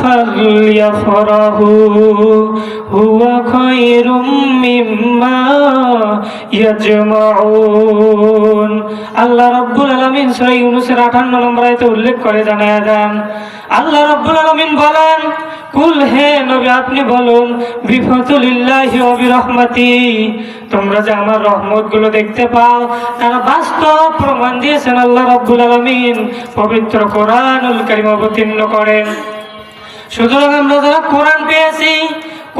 فليفرحوا هو خير مما يجمعون আল্লাহ রাব্বুল আলামিন সূরা ইউনূসের 58 নম্বর আয়াতে উল্লেখ করে জানায়া দেন আল্লাহ রাব্বুল আলামিন বলেন কুল হে নবী আপনি বলুন বিফতুলিল্লাহি ওয়া বিরহমাতি তোমরা যে আমার রহমত গুলো দেখতে পাও তারা বাস্তব প্রমাণ দিয়েছেন আল্লাহ রাব্বুল আলামিন পবিত্র কোরআনুল কারীম অবতীর্ণ করেন সুতরাং আমরা যারা কোরআন পেয়েছি,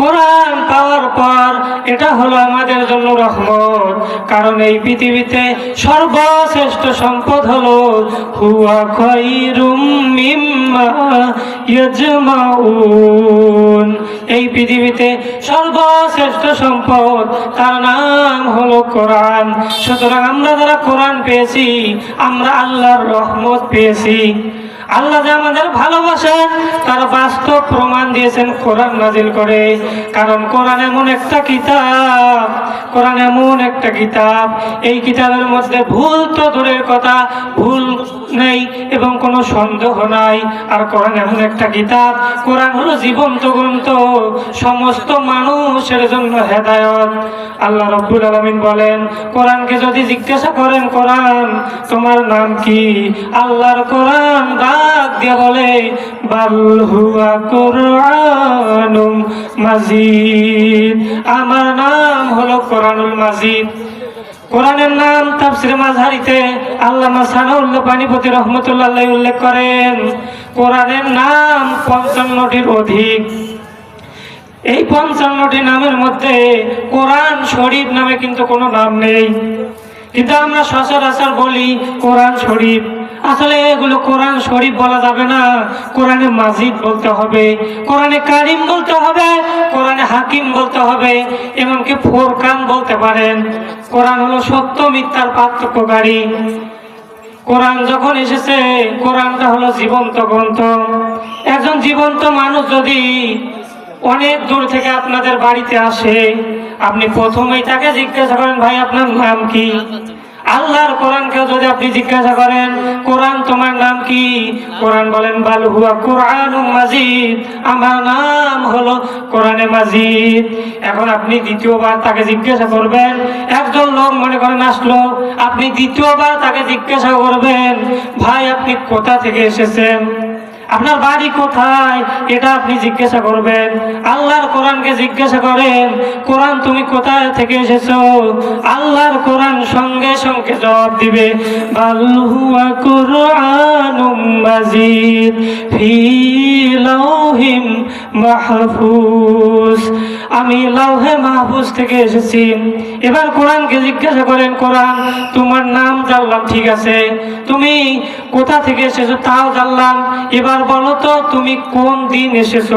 কোরআন পাওয়ার পর এটা হলো আমাদের জন্য রহমত। কারণ এই পৃথিবীতে সর্বশ্রেষ্ঠ সম্পদ হলো, হুয়া খৈরুম এই পৃথিবীতে সর্বশ্রেষ্ঠ সম্পদ, তার নাম হলো কোরআন। সুতরাং আমরা যারা কোরআন পেয়েছি, আমরা আল্লাহর রহমত পেয়েছি। আল্লাহ যে আমাদের ভালোবাসেন, তার বাস্তব প্রমাণ দিয়েছেন কোরআন নাজিল করে। কারণ কোরআন এমন একটা কিতাব, কোরআন এমন একটা কিতাব। এই কিতাবের মধ্যে ভুল তো দূরের কথা, ভুল নেই এবং কোনো সন্দেহ নাই। আর কোরআন এমন একটা কিতাব, কোরআন হলো জীবন্ত গ্রন্থ, সমস্ত মানুষের জন্য হেদায়ত। আল্লাহ রব্বুল আলমিন বলেন, কোরআনকে যদি জিজ্ঞাসা করেন, কোরআন, তোমার নাম কি? আল্লাহর কোরআন দিয়ে বলে মাজিদ। আমার নাম হলো কোরআনুল মাজিদ। কোরআনের নাম আল্লামা পানিপতি রহমতুল্লাহ উল্লেখ করেন, কোরআনের নাম পঞ্চান্নটির অধিক। এই পঞ্চান্নটি নামের মধ্যে কোরআন শরীফ নামে কিন্তু কোনো নাম নেই। কিন্তু আমরা সচরাচর বলি কোরআন শরীফ। আসলে এগুলো কোরআন শরীফ বলা যাবে না। কোরআনে মাজিদ বলতে হবে, কোরআনে কারিম বলতে হবে, কোরআনে হাকিম বলতে হবে, এমনকি ফোরকান বলতে পারেন। কোরআন হলো সত্য, মিথ্যার পার্থক্যকারী। কোরআন যখন এসেছে, কোরআনটা হলো জীবন্ত গ্রন্থ। একজন জীবন্ত মানুষ যদি অনেক দূর থেকে আপনাদের বাড়িতে আসে, আপনি প্রথমেই তাকে জিজ্ঞাসা করেন, ভাই, আপনার নাম কি? আল্লাহর কোরআনকে যদি আপনি জিজ্ঞাসা করেন, কোরআন তোমার নাম কি? কোরআন বলেন, বাল হুয়া কোরআন মাজিদ। আমার নাম হলো কোরআনে মাজিদ। এখন আপনি দ্বিতীয়বার তাকে জিজ্ঞাসা করবেন, একজন লোক মনে করেন আসলো, আপনি দ্বিতীয়বার তাকে জিজ্ঞাসা করবেন, ভাই, আপনি কোথা থেকে এসেছেন? আপনার বাড়ি কোথায়? এটা আপনি জিজ্ঞাসা করবেন। আল্লাহর কোরআনকে জিজ্ঞাসা করেন, কোরআন তুমি কোথায় থেকে এসেছ? আল্লাহর কোরআন সঙ্গে সঙ্গে জবাব দিবে মাজিদ ফি মাহফুজ। আমি লাউহে মাহফুজ থেকে এসেছি। এবার কোরআনকে জিজ্ঞাসা করেন, কোরআন, তোমার নাম জানলাম, ঠিক আছে। তুমি কোথা থেকে এসেছ তাও জানলাম। এবার বলো তো, তুমি কোন দিন এসেছ?